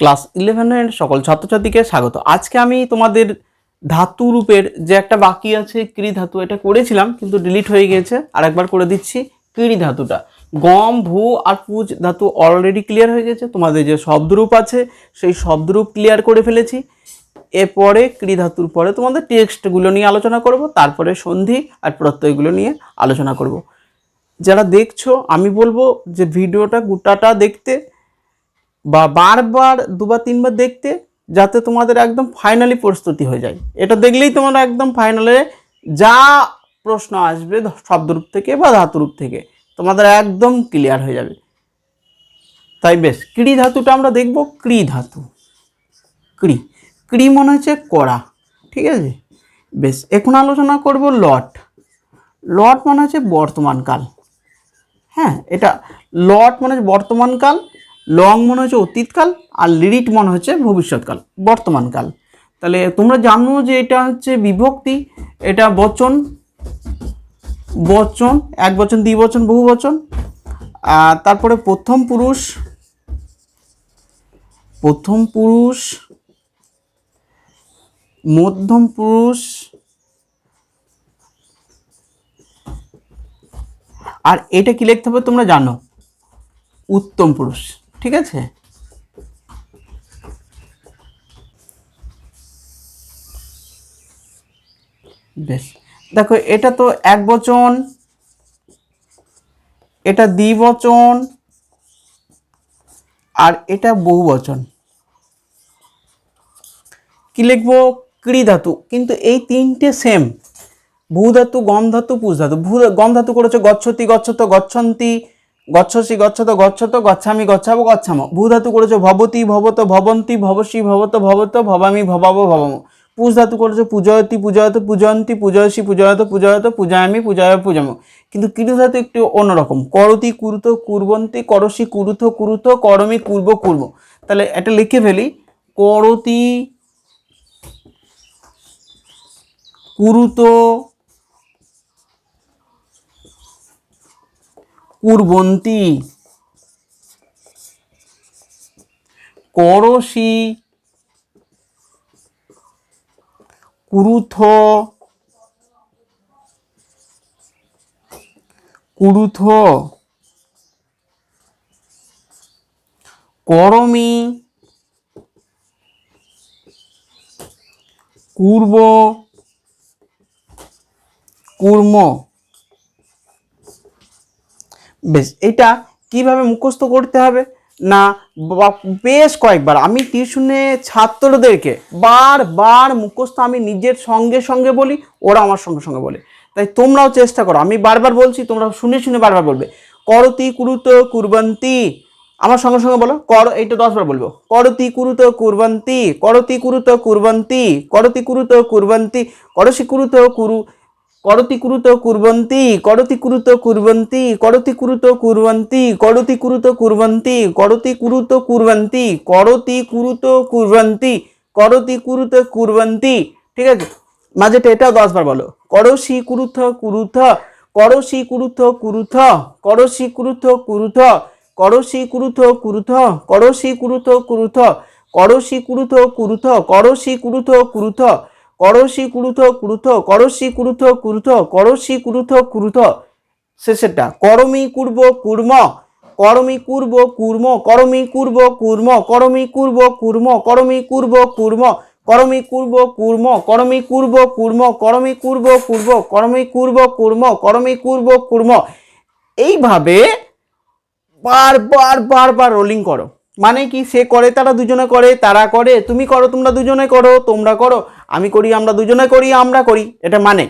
Class ইলেভেনের সকল ছাত্রছাত্রীকে স্বাগত। আজকে আমি তোমাদের ধাতু রূপের যে একটা বাকি আছে ক্রি ধাতু, এটা করেছিলাম, কিন্তু ডিলিট হয়ে গিয়েছে। আর একবার করে দিচ্ছি ক্রি ধাতুটা। গম, ভূ আর পুজ ধাতু অলরেডি ক্লিয়ার হয়ে গেছে। তোমাদের যে শব্দরূপ আছে, সেই শব্দরূপ ক্লিয়ার করে ফেলেছি। এরপরে ক্রি ধাতুর পরে তোমাদের টেক্সটগুলো নিয়ে আলোচনা করব, তারপরে সন্ধি আর প্রত্যয়গুলো নিয়ে আলোচনা করব। যারা দেখছ, আমি বলব যে ভিডিওটা গোটাটা দেখতে বা বারবার দুবার তিনবার দেখতে যাতে তোমাদের একদম ফাইনালি প্রস্তুতি হয়ে যায়। এটা দেখলেই তোমরা একদম ফাইনালে যা প্রশ্ন আসবে শব্দরূপ থেকে বা ধাতুরূপ থেকে, তোমাদের একদম ক্লিয়ার হয়ে যাবে। তাই বেশ, ক্রি ধাতুটা আমরা দেখব, ক্রি ধাতু। ক্রি ক্রি মনে হচ্ছে কড়া, ঠিক আছে? বেশ, এখন আলোচনা করব লট। লট মানে হচ্ছে বর্তমানকাল হ্যাঁ এটা লট মানে বর্তমানকাল লং মনে হচ্ছে অতীতকাল আর লিরিট মনে হচ্ছে ভবিষ্যৎকাল, বর্তমানকাল। তাহলে তোমরা জানো যে এটা হচ্ছে বিভক্তি, এটা বচন বচন, এক বচন, দ্বি বচন, বহু বচন, আর তারপরে প্রথম পুরুষ প্রথম পুরুষ, মধ্যম পুরুষ, আর এটা কি লিখতে হবে তোমরা জানো? উত্তম পুরুষ। ঠিক আছে? বেশ। দেখো, এটা তো এক বচন, এটা দ্বিবচন, আর এটা বহু বচন কি লিখব? ক্রি ধাতু কিন্তু এই তিনটে সেম ভূ ধাতু গম ধাতু পুষ ধাতু ভূ গম ধাতু করেছে, গচ্ছতি, গচ্ছত, গচ্ছন্তি গচ্ছসি, গচ্ছত গচ্ছত, গচ্ছামি, গচ্ছাবো, গচ্ছাম। ভূ ধাতু করেছে ভবতি, ভবত, ভবন্তি, ভবসি, ভবত ভবত, ভবামি, ভবাব, ভবাম। পুষ ধাতু করেছে পূজয়তি, পূজয়ত, পূজয়ন্তি, পূজয়সি, পূজয়ত পূজয়ত, পূজায়ামি, পূজায় পূজাম। কিন্তু কিরু ধাতু একটু অন্যরকম। করতি কুরুত, কুরবন্তি, করসি কুরুথ কুরুথ, করমি, কুর্ব কুর্ব। তাহলে এটা লিখে ফেলি। করতি, কুরুত কুরবন্তি। করসি। কুরুথ। কুরুথ। করমি। কুর্ব। কুর্ম। বেশ, এটা কীভাবে মুখস্থ করতে হবে? না বেশ কয়েকবার। আমি টিউশনে ছাত্রদেরকে বারবার মুখস্থ আমি নিজের সঙ্গে সঙ্গে বলি, ওরা আমার সঙ্গে সঙ্গে বলে। তাই তোমরাও চেষ্টা করো। আমি বারবার বলছি, তোমরা শুনে শুনে বারবার বলবে। করতি কুরুত কুরবন্তি। আমার সঙ্গে সঙ্গে বলো। কর, এইটা দশবার বলব। করতি কুরুত কুরবন্তি। করতি কুরুত কুরবন্তি। করতি কুরুত কুরবন্তি। করসি কুরুত কুরু করতি কুরুত কুরবন্তি করতি কুরুত কুরবন্তি করতি কুরুত কুরবন্তি করতি কুরুত কুরবন্তি করতি কুরুত কুরবন্তি করতি কুরুত কুরবন্তি করতি কুরুত কুরবন্তি, ঠিক আছে? মাঝেটা এটাও দশবার বলো। করসি কুরুথ কুরুথ করসি কুরুথ কুরুথ করসি কুরুথ কুরুথ করসি কুরুথ কুরুথ করসি কুরুথ কুরুথ করসি কুরুথ কুরুথ করসি কুরুথ কুরুথ করসি কুরুথ কুরুথ করসি কুরুথ কুরুথ করসি কুরুথ কুরুথ শেষেরটা করমি কুর্ব কুর্ম করমি কুর্ব কুর্ম করমি কুর্ব কুর্ম করমি কুর্ব কুর্ম করমি কুর্ব কুর্ম করমি কুর্ব কুর্ম করমি কুর্ব কুর্ম করমি কুর্ব কুর্ব করমি কুর্ব কুর্ম করমি কুর্ব কুর্ম এইভাবে বারবার বারবার রোলিং করো মানে কি সে করে তারা দুজনে করে তারা করে তুমি করো তোমরা দুজনে করো তোমরা করো আমি করি, আমরা দুজনে করি, আমরা করি, এটা মানে।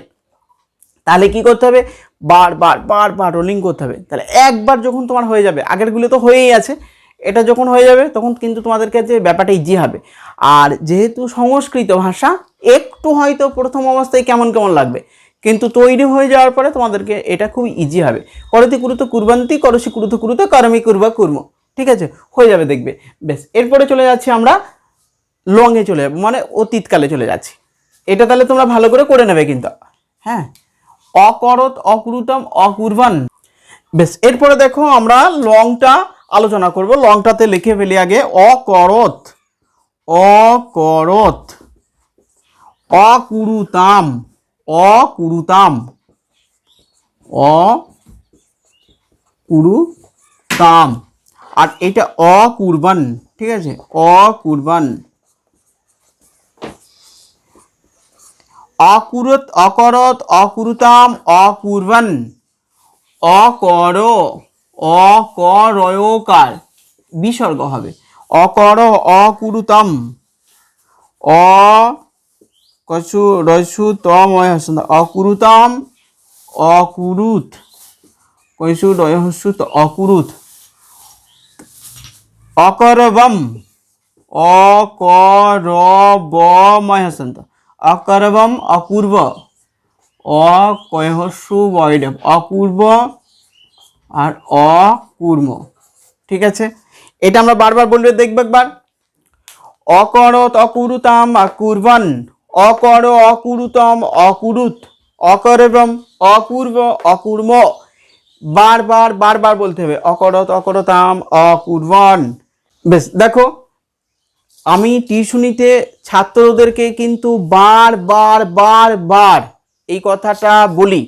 তাহলে কি করতে হবে? বারবার বারবার রোলিং করতে হবে। তাহলে একবার যখন তোমার হয়ে যাবে, আগেরগুলো তো হয়েই আছে, এটা যখন হয়ে যাবে, তখন কিন্তু তোমাদের কাছে ব্যাপারটা ইজি হবে। আর যেহেতু সংস্কৃত ভাষা, একটু হয়তো প্রথম অবস্থায় কেমন কেমন লাগবে। কিন্তু তৈরি হয়ে যাওয়ার পরে তোমাদেরকে এটা খুব ইজি হবে। করতি কুরুত কুরবান্তি করসি কুরুত কুরুত করমি কুরবা কুর্ম। ঠিক আছে? হয়ে যাবে দেখবে। বেশ, এরপরে চলে যাচ্ছি আমরা লংয়ে চলে যাব মানে অতীতকালে চলে যাচ্ছি। এটা তাহলে তোমরা ভালো করে করে নেবে কিন্তু। হ্যাঁ? অকরত, অকুরুতম, অকুরবান। বেশ, এরপরে দেখো আমরা লংটা আলোচনা করব। লংটাতে লিখে ফেলি আগে, অকরত অকরত, অকুরুতাম অকুরুতাম অ কুরুতাম আর এটা অকুরবান, ঠিক আছে? অকুরবান। অকুরত অকরত অকুরুতাম অকুরবান। অকর অকরয়কার বিসর্গ হবে। অকর, অকুরুতাম। অ, কচু, রসু তময় হসন্ত অকুরুতাম, অকুরুত। কৈশু রয় হসু অকুরুত। অকরবম। অকরবময় হসন্ত অকরবম অপূর্ব। অকয়হস্যু বয়ডব অপূর্ব আর অকুর্ম ঠিক আছে? এটা আমরা বারবার বললে দেখবে একবার। অকরত অকুরুতাম অকুর্বন। অকর অকুরুতম অকুরুত। অকরবম অপূর্ব অকুর্ম। বারবার বারবার বলতে হবে। অকরত অকরতাম অকুর্বন। বেশ, দেখো। আমি টিউশনিতে ছাত্রদেরকে কিন্তু বার বার বার বার এই কথাটা বলি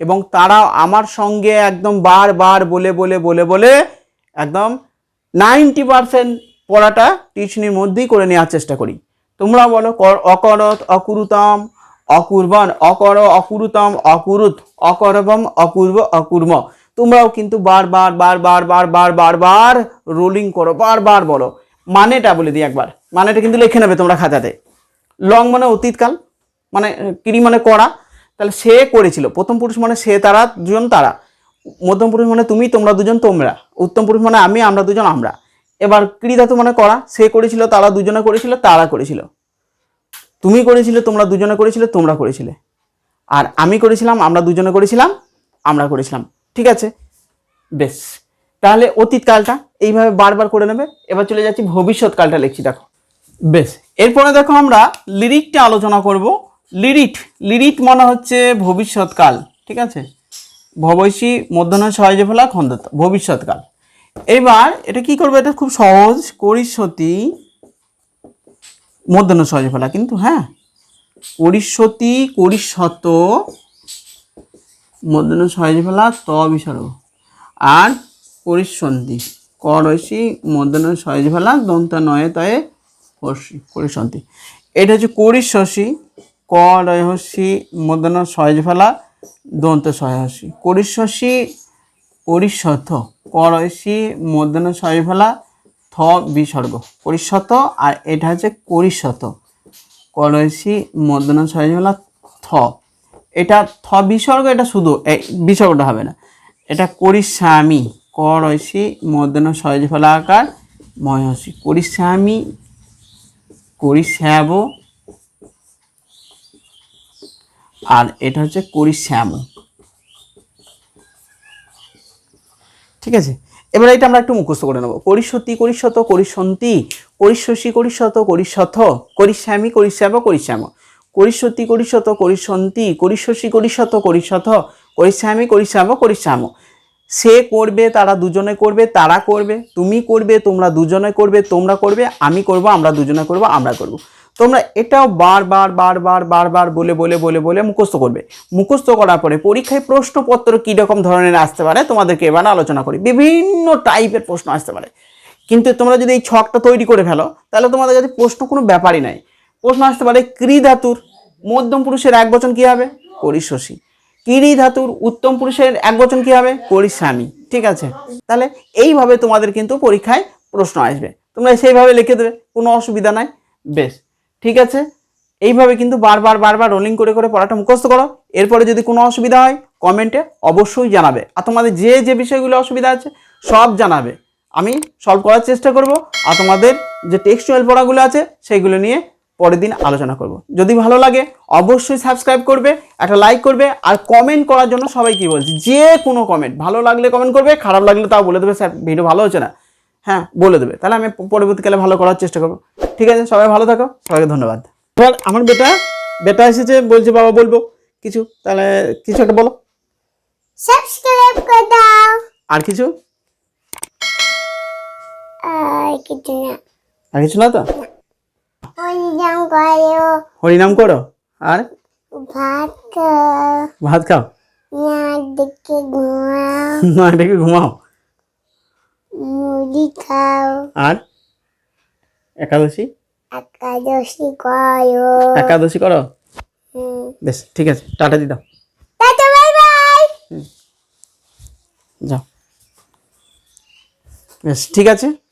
এবং তারা আমার সঙ্গে একদম বার বার বলে বলে বলে বলে একদম নাইনটি পারসেন্ট পড়াটা টিউশনির মধ্যেই করে নেওয়ার চেষ্টা করি তোমরা বলো কর- অকরত অকুরুতম অকুর্বন অকর অকুরুতম অকুরুত অকরবম অপূর্ব অকুর্ম তোমরাও কিন্তু বারবার বারবার বারবার বারবার রোলিং করো বারবার বলো মানেটা বলে দিই একবার। মানেটা কিন্তু লিখে নেবে তোমরা খাতাতে। লং মানে অতীতকাল মানে কিরি মানে করা তাহলে সে করেছিল। প্রথম পুরুষ মানে সে, তারা দুজন তারা। মধ্যম পুরুষ মানে তুমি, তোমরা দুজন, তোমরা। উত্তম পুরুষ মানে আমি, আমরা দুজন, আমরা। এবার ক্রি ধাতু মানে করা সে করেছিল, তারা দুজনে করেছিল, তারা করেছিল। তুমি করেছিলে, তোমরা দুজনে করেছিলে, তোমরা করেছিলে। আর আমি করেছিলাম, আমরা দুজনে করেছিলাম, আমরা করেছিলাম। ঠিক আছে? বেশ। তাহলে অতীতকালটা এইভাবে বারবার করে নেবে। এবার চলে যাচ্ছি ভবিষ্যৎকালটা লিখছি, দেখো। বেশ, এরপরে দেখো আমরা লিরিকটা আলোচনা করব। লিরিট লিরিট মানে হচ্ছে ভবিষ্যৎকাল, ঠিক আছে? ভবৈষী মধ্যাহ্ন, সহজে ফেলা খন্দত, ভবিষ্যৎকাল। এবার এটা কি করবে? এটা খুব সহজ করিষ্যতি মধ্যাহ্ন, সহজে ফেলা কিন্তু হ্যাঁ? করিষ্যতি করিষ্যত মধ্যাহ্ন, সহজে ফেলা ত, বিসর্গ। আর করিষ্যন্তি করসি মধ্যাহ্ন সহজে ফেলা দন্ত নয়ে তয়ে হর্ষি করিষ্যন্তি এটা হচ্ছে করিষ্যসি ক মধ্যাহ্ন সহজ ফেলা দন্ত সহাসি করিষ্যসি পরিশত করসি মধ্যাহ্ন সহজ ফেলা থ, বিসর্গ। পরিশত আর এটা হচ্ছে করিশত করসি মধ্যাহ্ন সহজ ফেলা থ। এটা থ বিসর্গ, এটা শুধু, এই বিসর্গটা হবে না। এটা করিস্বামী করসি মধ্যাহ্ন সহজ ফেলা আকার ময়সি করিস্বামী করিশ্যাব আর এটা হচ্ছে করিশ্যাম ঠিক আছে? এবার এটা আমরা একটু মুখস্থ করে নেব। করিষ্যতি করিষ্যত করিষ্যন্তি করিষ্যসী করিষ্যত করিষ্যথ করিশ্যামী করিশ্যাব করিশ্যাম করিষ্যতি করিষ্যত করিষ্যন্তি করিষ্যসী করিষ্যত করিষ্যথ করিশ্যামী করিশ্যাব করিশ্যাম সে করবে, তারা দুজনে করবে, তারা করবে, তুমি করবে, তোমরা দুজনে করবে, তোমরা করবে, আমি করব, আমরা দুজনে করব, আমরা করব। তোমরা এটাও বারবার বারবার বারবার বলে বলে বলে বলে মুখস্থ করবে। মুখস্থ করার পরে পরীক্ষায় প্রশ্নপত্র কীরকম ধরনের আসতে পারে, তোমাদেরকে এবার আলোচনা করি। বিভিন্ন টাইপের প্রশ্ন আসতে পারে। কিন্তু তোমরা যদি এই ছকটা তৈরি করে ফেলো, তাহলে তোমাদের কাছে প্রশ্ন কোনো ব্যাপারই নাই। প্রশ্ন আসতে পারে ক্রি ধাতুর মধ্যম পুরুষের এক বচন কী হবে? করিষ্যসী কিরি ধাতুর উত্তম পুরুষের এক বচন কী হবে? করিস্বামী ঠিক আছে? তাহলে এইভাবে তোমাদের কিন্তু পরীক্ষায় প্রশ্ন আসবে। তোমরা সেইভাবে লিখে দেবে, কোনো অসুবিধা নাই। বেশ, ঠিক আছে? এইভাবে কিন্তু বারবার বারবার রোলিং করে করে পড়াটা মুখস্থ করো। এরপরে যদি কোনো অসুবিধা হয় কমেন্টে অবশ্যই জানাবে। আর তোমাদের যে যে বিষয়গুলো অসুবিধা আছে, সব জানাবে। আমি সলভ করার চেষ্টা করব। আর তোমাদের যে টেক্সচুয়াল পড়াগুলো আছে সেইগুলো নিয়ে পরের দিন আলোচনা করব। যদি ভালো লাগে অবশ্যই সাবস্ক্রাইব করবে একটা লাইক করবে আর কমেন্ট করার জন্য সবাই কি বলছি যে কোনো কমেন্ট ভালো লাগলে কমেন্ট করবে খারাপ লাগলে তাও বলে দেবে স্যার ভিডিও ভালো হচ্ছে না। হ্যাঁ বলে দেবে। তাহলে আমি পরবর্তীকালে ভালো করার চেষ্টা করব। ঠিক আছে সবাই ভালো থাকো সবাইকে ধন্যবাদ। এবার আমার বেটা বেটা এসেছে বলছে বাবা বলব কিছু তাহলে কিছু একটা বলো। সাবস্ক্রাইব করে দাও। আর কিছু? আর কিছু না। আর কিছু না তো? করো। হরিনাম করো। আর? ভাত খাও। ভাত খাও? না দেখে ঘুমাও। না এটাকে ঘুমাও। মুড়ি খাও। আর? একাদশী? একাদশী করো। একাদশী করো? বেশ ঠিক আছে টাটা দি দাও। Tata bye bye. যাও। বেশ ঠিক আছে।